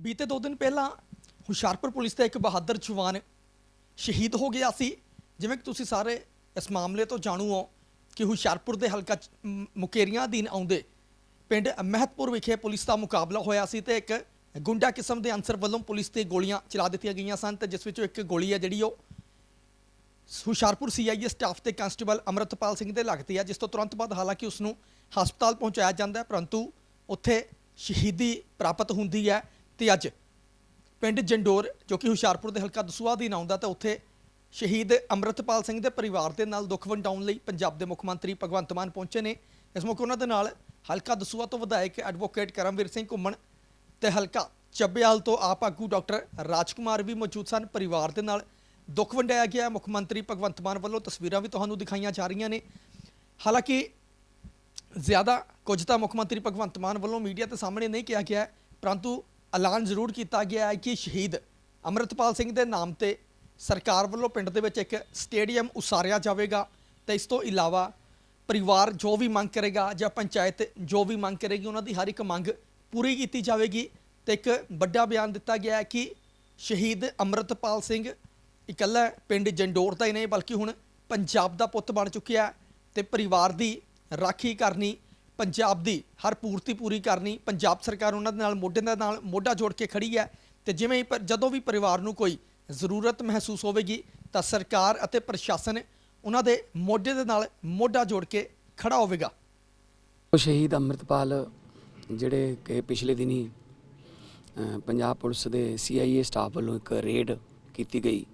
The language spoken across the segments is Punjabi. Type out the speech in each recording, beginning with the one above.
ਬੀਤੇ 2 ਦਿਨ ਪਹਿਲਾਂ ਹੁਸ਼ਿਆਰਪੁਰ ਪੁਲਿਸ ਦਾ ਇੱਕ ਬਹਾਦਰ ਜਵਾਨ ਸ਼ਹੀਦ ਹੋ ਗਿਆ ਸੀ। ਜਿਵੇਂ ਕਿ ਤੁਸੀਂ ਸਾਰੇ ਇਸ ਮਾਮਲੇ ਤੋਂ ਜਾਣੂ ਹੋ ਕਿ ਹੁਸ਼ਿਆਰਪੁਰ ਦੇ ਹਲਕਾ ਚ- ਮੁਕੇਰੀਆਂ ਅਧੀਨ ਆਉਂਦੇ ਪਿੰਡ ਮਹਿਤਪੁਰ ਵਿਖੇ ਪੁਲਿਸ ਦਾ ਮੁਕਾਬਲਾ ਹੋਇਆ ਸੀ ਤੇ ਇੱਕ ਗੁੰਡਾ ਕਿਸਮ ਦੇ ਅਨਸਰ ਵੱਲੋਂ ਪੁਲਿਸ ਤੇ ਗੋਲੀਆਂ ਚਲਾ ਦਿੱਤੀਆਂ ਗਈਆਂ ਸਨ ਤੇ ਜਿਸ ਵਿੱਚੋਂ ਇੱਕ ਗੋਲੀ ਹੈ ਜਿਹੜੀ ਉਹ ਹੁਸ਼ਿਆਰਪੁਰ ਸੀਆਈਏ ਸਟਾਫ ਤੇ ਕਾਂਸਟੇਬਲ ਅਮਰਤਪਾਲ ਸਿੰਘ ਦੇ ਲੱਗਦੀ ਹੈ, ਜਿਸ ਤੋਂ ਤੁਰੰਤ ਬਾਅਦ ਹਾਲਾਂਕਿ ਉਸ ਨੂੰ ਹਸਪਤਾਲ ਪਹੁੰਚਾਇਆ ਜਾਂਦਾ ਹੈ, ਪਰੰਤੂ ਉੱਥੇ ਸ਼ਹੀਦੀ ਪ੍ਰਾਪਤ ਹੁੰਦੀ ਹੈ। ਤੇ ਅੱਜ ਪਿੰਡ ਜੰਡੋਰ, ਜੋ ਕਿ ਹੁਸ਼ਿਆਰਪੁਰ ਦੇ ਹਲਕਾ ਦਸੂਆ ਦੀ ਆਉਂਦਾ ਤਾਂ ਉੱਥੇ ਸ਼ਹੀਦ ਅਮਰਤਪਾਲ ਸਿੰਘ ਦੇ ਪਰਿਵਾਰ ਦੇ ਨਾਲ ਦੁੱਖ ਵੰਡਾਉਣ ਲਈ ਪੰਜਾਬ ਦੇ ਮੁੱਖ ਮੰਤਰੀ ਭਗਵੰਤ ਮਾਨ ਪਹੁੰਚੇ ਨੇ। ਇਸ ਮੌਕੇ ਉਹਨਾਂ ਦੇ ਨਾਲ ਹਲਕਾ ਦਸੂਆ ਤੋਂ ਵਿਧਾਇਕ ਐਡਵੋਕੇਟ ਕਰਮਵੀਰ ਸਿੰਘ ਘੁੰਮਣ ਤੇ ਹਲਕਾ ਚੱਬੇਵਾਲ ਤੋਂ ਆਪ ਆਗੂ ਡਾਕਟਰ ਰਾਜਕੁਮਾਰ ਵੀ ਮੌਜੂਦ ਸਨ। ਪਰਿਵਾਰ ਦੇ ਨਾਲ ਦੁੱਖ ਵੰਡਾਇਆ ਗਿਆ। ਮੁੱਖ ਮੰਤਰੀ ਭਗਵੰਤ ਮਾਨ ਵੱਲੋਂ ਤਸਵੀਰਾਂ ਵੀ ਤੁਹਾਨੂੰ ਦਿਖਾਈਆਂ ਜਾ ਰਹੀਆਂ ਨੇ। ਹਾਲਾਂਕਿ ਜ਼ਿਆਦਾ ਕੁਝ ਤਾਂ ਮੁੱਖ ਮੰਤਰੀ ਭਗਵੰਤ ਮਾਨ ਵੱਲੋਂ ਮੀਡੀਆ ਦੇ ਸਾਹਮਣੇ ਨਹੀਂ ਕਿਹਾ ਗਿਆ, ਪਰੰਤੂ ਐਲਾਨ ਜ਼ਰੂਰ ਕੀਤਾ ਗਿਆ ਹੈ ਕਿ ਸ਼ਹੀਦ ਅਮਰਤਪਾਲ ਸਿੰਘ ਦੇ ਨਾਮ ਤੇ ਸਰਕਾਰ ਵੱਲੋਂ ਪਿੰਡ ਦੇ ਵਿੱਚ ਇੱਕ ਸਟੇਡੀਅਮ ਉਸਾਰਿਆ ਜਾਵੇਗਾ ਤੇ ਇਸ ਤੋਂ ਇਲਾਵਾ ਪਰਿਵਾਰ ਜੋ ਵੀ ਮੰਗ ਕਰੇਗਾ ਜਾਂ ਪੰਚਾਇਤ ਜੋ ਵੀ ਮੰਗ ਕਰੇਗੀ, ਉਹਨਾਂ ਦੀ ਹਰ ਇੱਕ ਮੰਗ ਪੂਰੀ ਕੀਤੀ ਜਾਵੇਗੀ ਤੇ ਇੱਕ ਵੱਡਾ ਬਿਆਨ ਦਿੱਤਾ ਗਿਆ ਹੈ ਕਿ ਸ਼ਹੀਦ ਅਮਰਤਪਾਲ ਸਿੰਘ ਇਕੱਲਾ ਪਿੰਡ ਜੰਡੋਰ ਦਾ ਹੀ ਨਹੀਂ, ਬਲਕਿ ਹੁਣ ਪੰਜਾਬ ਦਾ ਪੁੱਤ ਬਣ ਚੁੱਕਿਆ ਹੈ ਤੇ ਪਰਿਵਾਰ ਦੀ ਰਾਖੀ ਕਰਨੀ ਪੰਜਾਬ ਦੀ ਹਰ ਪੂਰਤੀ ਪੂਰੀ ਕਰਨੀ, ਪੰਜਾਬ ਸਰਕਾਰ ਉਹਨਾਂ ਦੇ ਨਾਲ ਮੋਢੇ ਦੇ ਨਾਲ ਮੋਢਾ ਜੋੜ ਕੇ ਖੜੀ ਹੈ ਤੇ ਜਿਵੇਂ ਹੀ ਪਰ- ਜਦੋਂ ਵੀ ਪਰਿਵਾਰ ਨੂੰ ਕੋਈ ਜ਼ਰੂਰਤ ਮਹਿਸੂਸ ਹੋਵੇਗੀ ਤਾਂ ਸਰਕਾਰ ਅਤੇ ਪ੍ਰਸ਼ਾਸਨ ਉਹਨਾਂ ਦੇ ਮੋਢੇ ਦੇ ਨਾਲ ਮੋਢਾ ਜੋੜ ਕੇ ਖੜਾ ਹੋਵੇਗਾ। ਸ਼ਹੀਦ ਅੰਮ੍ਰਿਤਪਾਲ ਜਿਹੜੇ ਕਿ ਪਿਛਲੇ ਦਿਨੀ ਪੰਜਾਬ ਪੁਲਿਸ ਦੇ ਸੀਆਈਏ ਸਟਾਫ ਵੱਲੋਂ ਇੱਕ ਰੇਡ ਕੀਤੀ ਗਈ।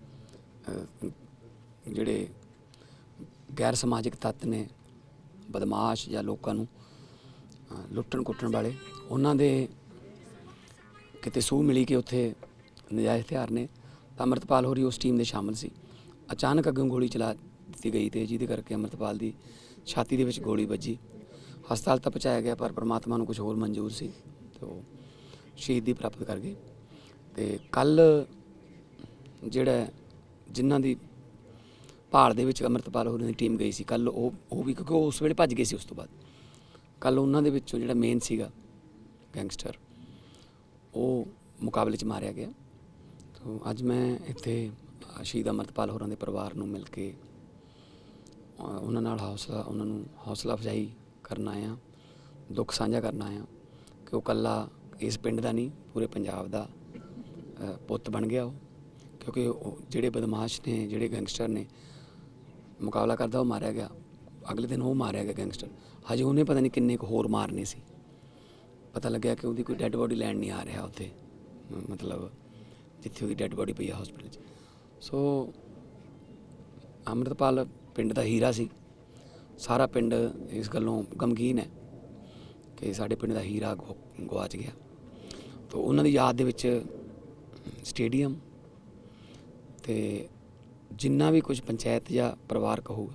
ਜਿਹੜੇ ਗੈਰ ਸਮਾਜਿਕ ਤੱਤ ਨੇ, ਬਦਮਾਸ਼ ਜਾਂ ਲੋਕਾਂ ਨੂੰ ਲੁੱਟਣ ਕੁੱਟਣ ਵਾਲੇ, ਉਹਨਾਂ ਦੇ ਕਿਤੇ ਸੂਹ ਮਿਲੀ ਕਿ ਉੱਥੇ ਨਜਾਇਜ਼ ਹਥਿਆਰ ਨੇ ਤਾਂ ਅੰਮ੍ਰਿਤਪਾਲ ਹੋਰੀ ਉਸ ਟੀਮ ਦੇ ਸ਼ਾਮਲ ਸੀ। ਅਚਾਨਕ ਅੱਗੋਂ ਗੋਲੀ ਚਲਾ ਦਿੱਤੀ ਗਈ ਤੇ ਜਿਹਦੇ ਕਰਕੇ ਅੰਮ੍ਰਿਤਪਾਲ ਦੀ ਛਾਤੀ ਦੇ ਵਿੱਚ ਗੋਲੀ ਵੱਜੀ। ਹਸਪਤਾਲ ਤੱਕ ਪਹੁੰਚਾਇਆ ਗਿਆ, ਪਰ ਪ੍ਰਮਾਤਮਾ ਨੂੰ ਕੁਝ ਹੋਰ ਮਨਜ਼ੂਰ ਸੀ ਤੇ ਉਹ ਸ਼ਹੀਦੀ ਪ੍ਰਾਪਤ ਕਰ ਗਏ। ਤੇ ਕੱਲ ਜਿਹੜਾ ਜਿਨ੍ਹਾਂ ਦੀ ਭਾਲ ਦੇ ਵਿੱਚ ਅੰਮ੍ਰਿਤਪਾਲ ਹੋਰਾਂ ਦੀ ਟੀਮ ਗਈ ਸੀ ਕੱਲ ਉਹ ਉਹ ਵੀ ਕਿਉਂਕਿ ਉਹ ਉਸ ਵੇਲੇ ਭੱਜ ਗਏ ਸੀ ਉਸ ਤੋਂ ਬਾਅਦ। ਕੱਲ ਉਹਨਾਂ ਦੇ ਵਿੱਚੋਂ ਜਿਹੜਾ ਮੇਨ ਸੀਗਾ ਗੈਂਗਸਟਰ ਉਹ ਮੁਕਾਬਲੇ 'ਚ ਮਾਰਿਆ ਗਿਆ। ਤੋਂ ਅੱਜ ਮੈਂ ਇੱਥੇ ਸ਼ਹੀਦ ਅਮਰਤਪਾਲ ਹੋਰਾਂ ਦੇ ਪਰਿਵਾਰ ਨੂੰ ਮਿਲ ਕੇ ਉਹਨਾਂ ਨਾਲ ਹੌਸਲਾ, ਉਹਨਾਂ ਨੂੰ ਹੌਸਲਾ ਅਫਜ਼ਾਈ ਕਰਨ ਆਇਆ, ਦੁੱਖ ਸਾਂਝਾ ਕਰਨ ਆਇਆ ਕਿ ਉਹ ਕੱਲਾ ਇਸ ਪਿੰਡ ਦਾ ਨਹੀਂ, ਪੂਰੇ ਪੰਜਾਬ ਦਾ ਪੁੱਤ ਬਣ ਗਿਆ ਉਹ। ਕਿਉਂਕਿ ਉਹ ਜਿਹੜੇ ਬਦਮਾਸ਼ ਨੇ, ਜਿਹੜੇ ਗੈਂਗਸਟਰ ਨੇ, ਮੁਕਾਬਲਾ ਕਰਦਾ ਉਹ ਮਾਰਿਆ ਗਿਆ। ਅਗਲੇ ਦਿਨ ਉਹ ਮਾਰਿਆ ਗਿਆ ਗੈਂਗਸਟਰ। ਹਜੇ ਉਹਨੇ ਪਤਾ ਨਹੀਂ ਕਿੰਨੇ ਕੁ ਹੋਰ ਮਾਰਨੇ ਸੀ। ਪਤਾ ਲੱਗਿਆ ਕਿ ਉਹਦੀ ਕੋਈ ਡੈੱਡ ਬੋਡੀ ਲੈਣ ਨਹੀਂ ਆ ਰਿਹਾ ਉੱਥੇ। ਮਤਲਬ ਜਿੱਥੇ ਉਹਦੀ ਡੈੱਡ ਬੋਡੀ ਪਈ ਆ ਹਸਪੀਟਲ 'ਚ। ਸੋ ਅੰਮ੍ਰਿਤਪਾਲ ਪਿੰਡ ਦਾ ਹੀਰਾ ਸੀ। ਸਾਰਾ ਪਿੰਡ ਇਸ ਗੱਲੋਂ ਗਮਗੀਨ ਹੈ ਕਿ ਸਾਡੇ ਪਿੰਡ ਦਾ ਹੀਰਾ ਗੁ- ਗੁਆਚ ਗਿਆ। ਤੋਂ ਉਹਨਾਂ ਦੀ ਯਾਦ ਦੇ ਵਿੱਚ ਸਟੇਡੀਅਮ ਤੇ ਜਿੰਨਾ ਵੀ ਕੁਝ ਪੰਚਾਇਤ ਜਾਂ ਪਰਿਵਾਰ ਕਹੂਗਾ